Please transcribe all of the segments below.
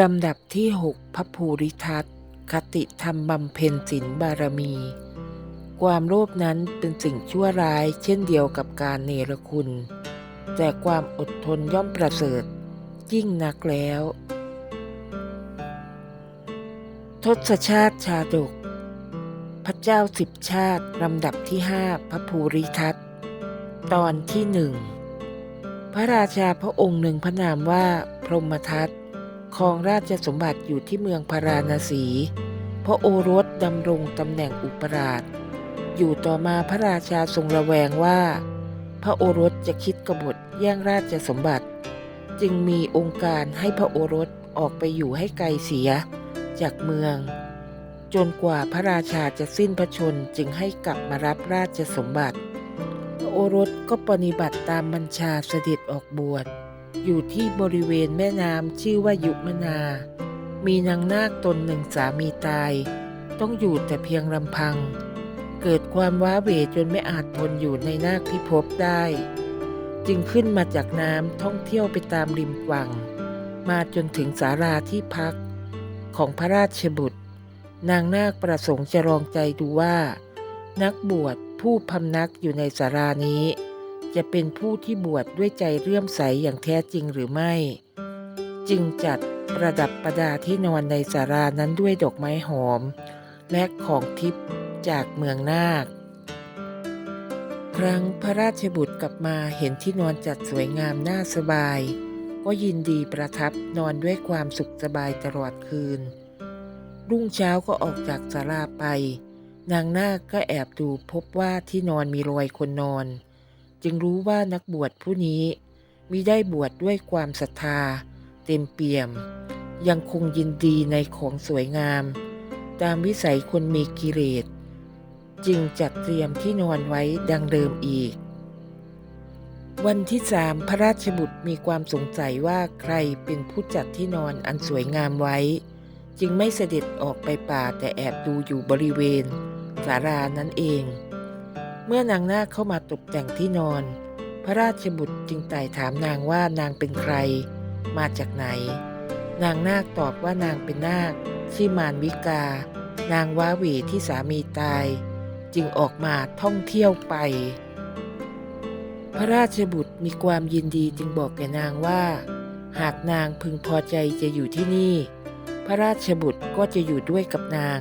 ลำดับที่6พระภูริทัตคติธรรมบำเพ็ญศีลบารมี ความโลภนั้นเป็นสิ่งชั่วร้ายเช่นเดียวกับการเนรคุณ แต่ความอดทนย่อมประเสริฐ ยิ่งนักแล้ว ทศชาติชาดก พระเจ้าสิบชาติ ลำดับที่ห้าพระภูริทัตตอนที่หนึ่ง พระราชาพระองค์หนึ่งพระนามว่าพรหมทัต ครองราชสมบัติอยู่ที่เมืองพาราณสี พระโอรสดำรงตำแหน่งอุปราช อยู่ต่อมาพระราชาทรงระแวงว่า พระโอรสจะคิดกบฏแย่งราชสมบัติ จึงมีองค์การให้พระโอรสออกไปอยู่ให้ไกลเสียจากเมือง จนกว่าพระราชาจะสิ้นพระชนจึงให้กลับมารับราชสมบัติ พระโอรสก็ปฏิบัติตามบัญชาเสด็จออกบวช อยู่ที่บริเวณแม่น้ำชื่อว่ายุมนา มีนางนาคตนหนึ่งสามีตาย ต้องอยู่แต่เพียงลำพัง เกิดความว้าเหวจนไม่อาจทนอยู่ในนาคพิภพได้ จึงขึ้นมาจากน้ำท่องเที่ยวไปตามริมกวังมาจนถึงศาลาที่พัก ของพระราชบุตร นางนาคประสงค์จะลองใจดูว่า นักบวชผู้พำนักอยู่ในศาลานี้ จะเป็นผู้ที่บวชดด้วยใจเลื่อมใสอย่างแท้จริงหรือไม่ จึงจัดประดับประดาที่นอนในศาลานั้นด้วยดอกไม้หอม และของทิพย์จากเมืองนาค ครั้งพระราชบุตรกลับมาเห็นที่นอนจัดสวยงามน่าสบาย ก็ยินดีประทับนอนด้วยความสุขสบายตลอดคืน รุ่งเช้าก็ออกจากศาลาไป นางนาคก็แอบดูพบว่าที่นอนมีรอยคนนอน จึงรู้ว่านักบวชผู้นี้มิได้บวชดด้วยความศรัทธา เต็มเปี่ยม ยังคงยินดีในของสวยงาม ตามวิสัยคนมีกิเลสจึงจัดเตรียมที่นอนไว้ดังเดิมอีก วันที่สามพระราชบุตรมีความสงสัยว่าใครเป็นผู้จัดที่นอนอันสวยงามไว้ จึงไม่เสด็จออกไปป่าแต่แอบดูอยู่บริเวณศาลานั่นเอง เมื่อนางนาคเข้ามาตกแต่งที่นอน พระราชบุตรจึงไต่ถามนางว่านางเป็นใคร มาจากไหน นางนาคตอบว่านางเป็นนาคชื่อมารวิกา นางว้าหวที่สามีตาย จึงออกมาท่องเที่ยวไป พระราชบุตรมีความยินดีจึงบอกแก่นางว่า หากนางพึงพอใจจะอยู่ที่นี่ พระราชบุตรก็จะอยู่ด้วยกับนาง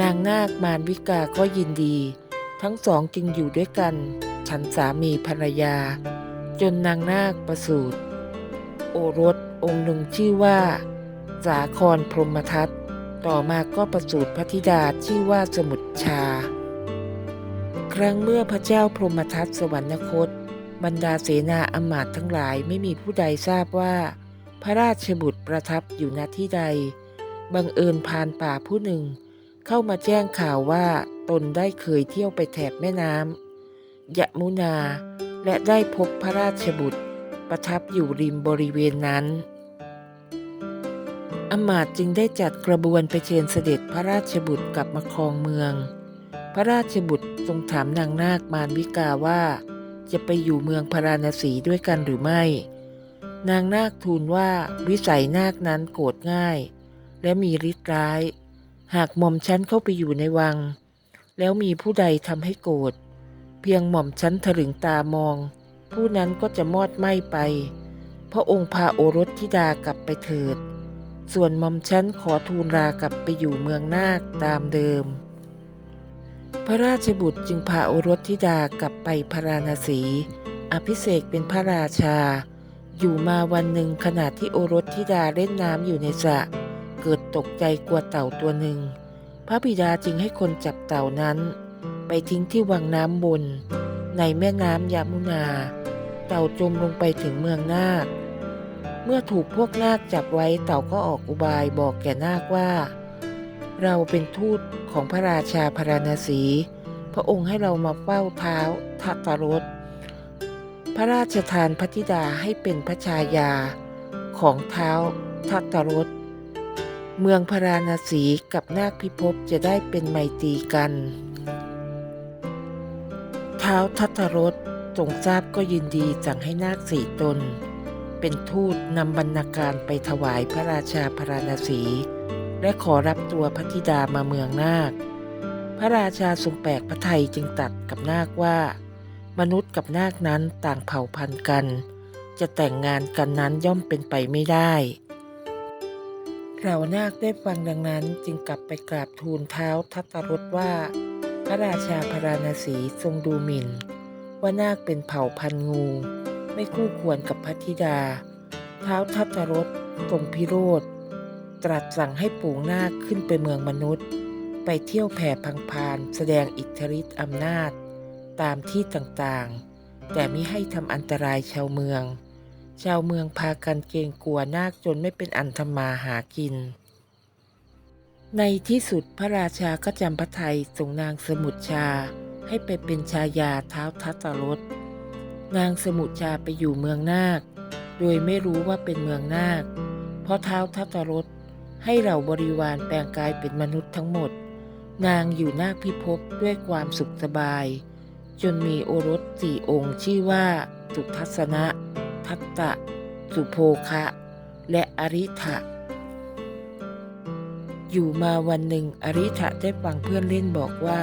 นางนาคมารวิกาก็ยินดี ทั้งสองจึงอยู่ด้วยกัน ฉันสามีภรรยา จนนางนาคประสูติโอรสองค์หนึ่งชื่อว่า สาครพรหมทัตต่อมาก็ประสูติพระธิดาชื่อว่าสมุทชา ครั้งเมื่อพระเจ้าพรหมทัตสวรรคต บรรดาเสนาอมาตย์ทั้งหลายไม่มีผู้ใดทราบว่า พระราชบุตรประทับอยู่ณที่ใด บังเอิญพานป่าผู้หนึ่ง เข้ามาแจ้งข่าวว่าตนได้เคยเที่ยวไปแถบแม่น้ำยะมุนา และได้พบพระราชบุตรประทับอยู่ริมบริเวณนั้นอมาตจึงได้จัดกระบวนไปเชิญเสด็จพระราชบุตรกลับมาครองเมือง พระราชบุตรทรงถามนางนาคมารวิกาว่า จะไปอยู่เมืองพาราณสีด้วยกันหรือไม่ นางนาคทูลว่าวิสัยนาคนั้นโกรธง่าย และมีฤทธิ์ร้าย หากหม่อมฉันเข้าไปอยู่ในวัง แล้วมีผู้ใดทำให้โกรธ เพียงหม่อมฉันถลึงตามอง ผู้นั้นก็จะมอดไหม้ไป พระองค์พาโอรสธิดากลับไปเถิด ส่วนหม่อมฉันขอทูลลากลับไปอยู่เมืองนาคตามเดิม พระราชบุตรจึงพาโอรสธิดากลับไปพาราณสี อภิเษกเป็นพระราชา อยู่มาวันหนึ่งขณะที่โอรสธิดาเล่นน้ำอยู่ในสระ เกิดตกใจกลัวเต่าตัวหนึ่ง พระบิดาจึงให้คนจับเต่านั้น ไปทิ้งที่วังน้ำบน ในแม่น้ำยามุนา เต่าจมลงไปถึงเมืองนาค เมื่อถูกพวกนาคจับไว้เต่าก็ออกอุบายบอกแก่นาคว่า เราเป็นทูตของพระราชาพราณสี พระองค์ให้เรามาเฝ้าเท้าทัตรสพระราชทานพระธิดาให้เป็นพระชายาของเท้าทัตรส เมืองพาราณสีกับนาคพิภพจะได้เป็นไมตรีกัน เท้าทัตรสทรงทราบก็ยินดีสั่งให้นาคสี่ตน เป็นทูตนำบรรณาการไปถวายพระราชาพราณสี และขอรับตัวพระธิดามาเมืองนาค พระราชาทรงแปลกพระไทยจึงตัดกับนาคว่า มนุษย์กับนาคนั้นต่างเผ่าพันธุ์กัน จะแต่งงานกันนั้นย่อมเป็นไปไม่ได้ เรานาคได้ฟังดังนั้นจึงกลับไปกราบทูลเท้าทัตตรสว่า พระราชาพราณสีทรงดูหมิ่น ว่านาคเป็นเผ่าพันงู ไม่คู่ควรกับพระธิดา เท้าทัตตรสทรงพิโรธ ตรัสสั่งให้ปู่นาคขึ้นไปเมืองมนุษย์ ไปเที่ยวแผ่พังพานแสดงอิทธิฤทธิ์อำนาจ ตามที่ต่างๆ แต่ไมิให้ทำอันตรายชาวเมือง ชาวเมืองพากันเกรงกลัวนาคจนไม่เป็นอันทำมาหากิน ในที่สุดพระราชาก็จำพระไทยส่งนางสมุทชาให้ไปเป็นชายาเท้าทัตรสนางสมุทชาไปอยู่เมืองนาค โดยไม่รู้ว่าเป็นเมืองนาค เพราะเท้าทัตรสให้เหล่าบริวารแปลงกายเป็นมนุษย์ทั้งหมด นางอยู่นาคพิภพด้วยความสุขสบาย จนมีโอรสสี่องค์ชื่อว่าสุทัศนะ ทัตตะ สุโภคะ และอริธะอยู่มาวันหนึ่งอริธะได้ฟังเพื่อนเล่นบอกว่า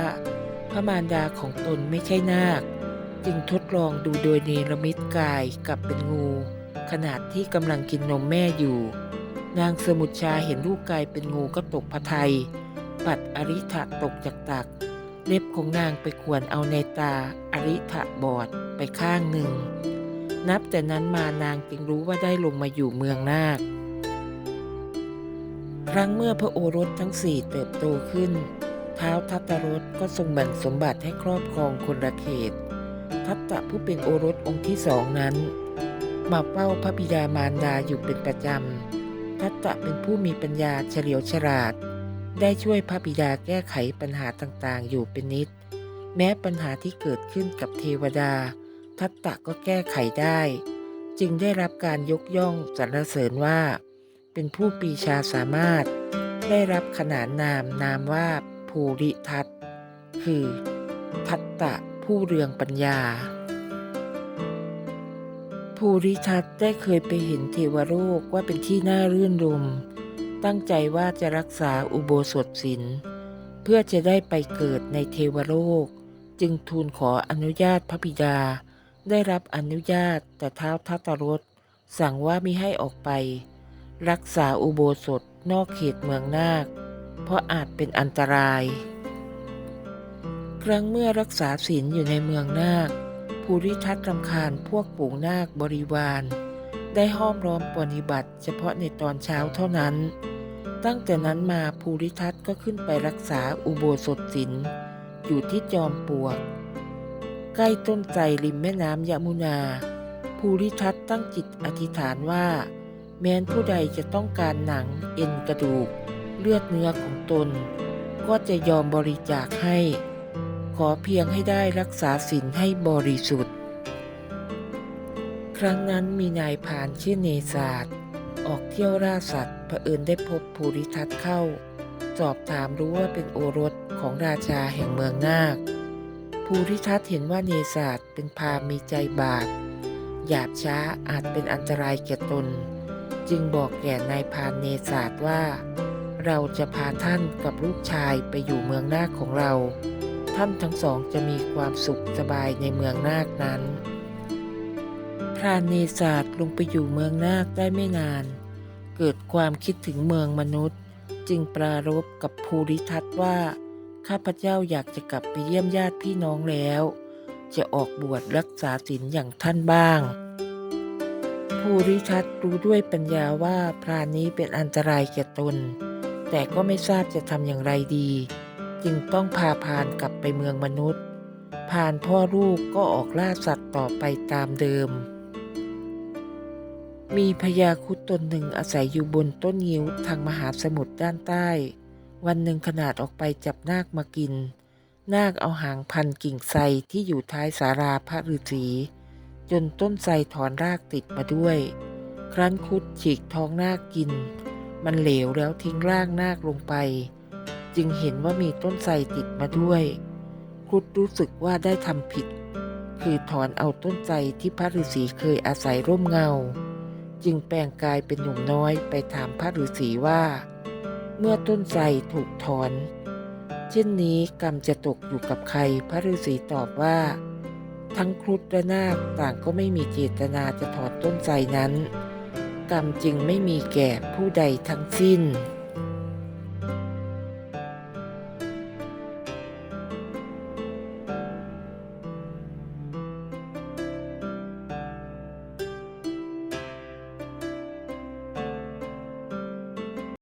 พระมารดาของตนไม่ใช่นาค จึงทดลองดูโดยเนรมิตกายกลับเป็นงู ขนาดที่กำลังกินนมแม่อยู่ นางสมุทชาเห็นลูกกายเป็นงูก็ตกพระทัยปัดอริธะตกจากตัก เล็บของนางไปขวนเอาในตาอริธะบอดไปข้างหนึ่ง นับแต่นั้นมานางจึงรู้ว่าได้ลงมาอยู่เมืองนาค ครั้งเมื่อพระโอรสทั้งสี่เติบโตขึ้น เท้าวทัตตรสก็ทรงแบ่งสมบัติให้ครอบครองคนละเขต ทัตตะผู้เป็นโอรสองค์ที่สองนั้นมาเฝ้าพระบิดามารดาอยู่เป็นประจำ ทัตตะเป็นผู้มีปัญญาเฉลียวฉลาด ได้ช่วยพระบิดาแก้ไขปัญหาต่างๆ อยู่เป็นนิด แม้ปัญหาที่เกิดขึ้นกับเทวดา ทัตตะก็แก้ไขได้ จึงได้รับการยกย่องสรรเสริญว่า เป็นผู้ปีชาสามารถ ได้รับขนานนามนามว่าภูริทัตคือ ทัตตะผู้เรืองปัญญา ภูริทัตได้เคยไปเห็นเทวโลกว่าเป็นที่น่ารื่นรม ตั้งใจว่าจะรักษาอุโบสถศีลเพื่อจะได้ไปเกิดในเทวโลก จึงทูลขออนุญาตพระบิดา ได้รับอนุญาตแต่เท้าทัตรสสั่งว่ามิให้ออกไป รักษาอุโบสถนอกเขตเมืองนาค เพราะอาจเป็นอันตราย ครั้งเมื่อรักษาศีลอยู่ในเมืองนาค ภูริทัตรำคาญพวกปู่นาคบริวาร ได้ห้อมล้อมปฏิบัติ เฉพาะในตอนเช้าเท่านั้น ตั้งแต่นั้นมาภูริทัตก็ขึ้นไปรักษาอุโบสถศีลอยู่ที่จอมปลวก ใกล้ต้นไทรริมแม่น้ำยมุนา ภูริทัตตั้งจิตอธิษฐานว่า แม้นผู้ใดจะต้องการหนังเอ็นกระดูก เลือดเนื้อของตน ก็จะยอมบริจาคให้ ขอเพียงให้ได้รักษาศีลให้บริสุทธิ์ ครั้งนั้นมีนายพานชื่อเนศาสตร์ออกเที่ยวล่าสัตว์เผอิญได้พบภูริทัตเข้า สอบถามรู้ว่าเป็นโอรสของราชาแห่งเมืองนาค ภูริทัตเห็นว่าเนศาสตเป็นพามีใจบาปหยาบช้าอาจเป็นอันตรายแก่ตน จึงบอกแก่นายพานเนศาสตว่า เราจะพาท่านกับลูกชายไปอยู่เมืองนาคของเรา ท่านทั้งสองจะมีความสุขสบายในเมืองนาคนั้น พรานเนศาสตลงไปอยู่เมืองนาคได้ไม่นาน เกิดความคิดถึงเมืองมนุษย์ จึงปรารภกับภูริทัตว่า ข้าพเจ้าอยากจะกลับไปเยี่ยมญาติพี่น้องแล้ว จะออกบวชรักษาศีลอย่างท่านบ้าง ภูริทัตรู้ด้วยปัญญาว่าพรานนี้เป็นอันตรายแก่ตน แต่ก็ไม่ทราบจะทำอย่างไรดี จึงต้องพาพรานกลับไปเมืองมนุษย์พรานพ่อลูกก็ออกล่าสัตว์ต่อไปตามเดิม มีพญาครุดตนหนึ่งอาศัยอยู่บนต้นงิ้วทางมหาสมุทรด้านใต้ วันหนึ่งขนาดออกไปจับนาคมากิน นาคเอาหางพันกิ่งไทรที่อยู่ท้ายสาราพระฤาษีจนต้นไทรถอนรากติดมาด้วย ครั้นคุดฉีกท้องนาคกิน มันเหลวแล้วทิ้งร่างนาคลงไป จึงเห็นว่ามีต้นไทรติดมาด้วยคุดรู้สึกว่าได้ทำผิด คือถอนเอาต้นไทรที่พระฤาษีเคยอาศัยร่มเงา จึงแปลงกายเป็นหนุ่มน้อยไปถามพระฤาษีว่า เมื่อต้นไทรถูกถอน เช่นนี้กรรมจะตกอยู่กับใคร พระฤาษีตอบว่า ทั้งครุฑและนาคต่างก็ไม่มีเจตนาจะถอนต้นไทรนั้น กรรมจึงไม่มีแก่ผู้ใดทั้งสิ้น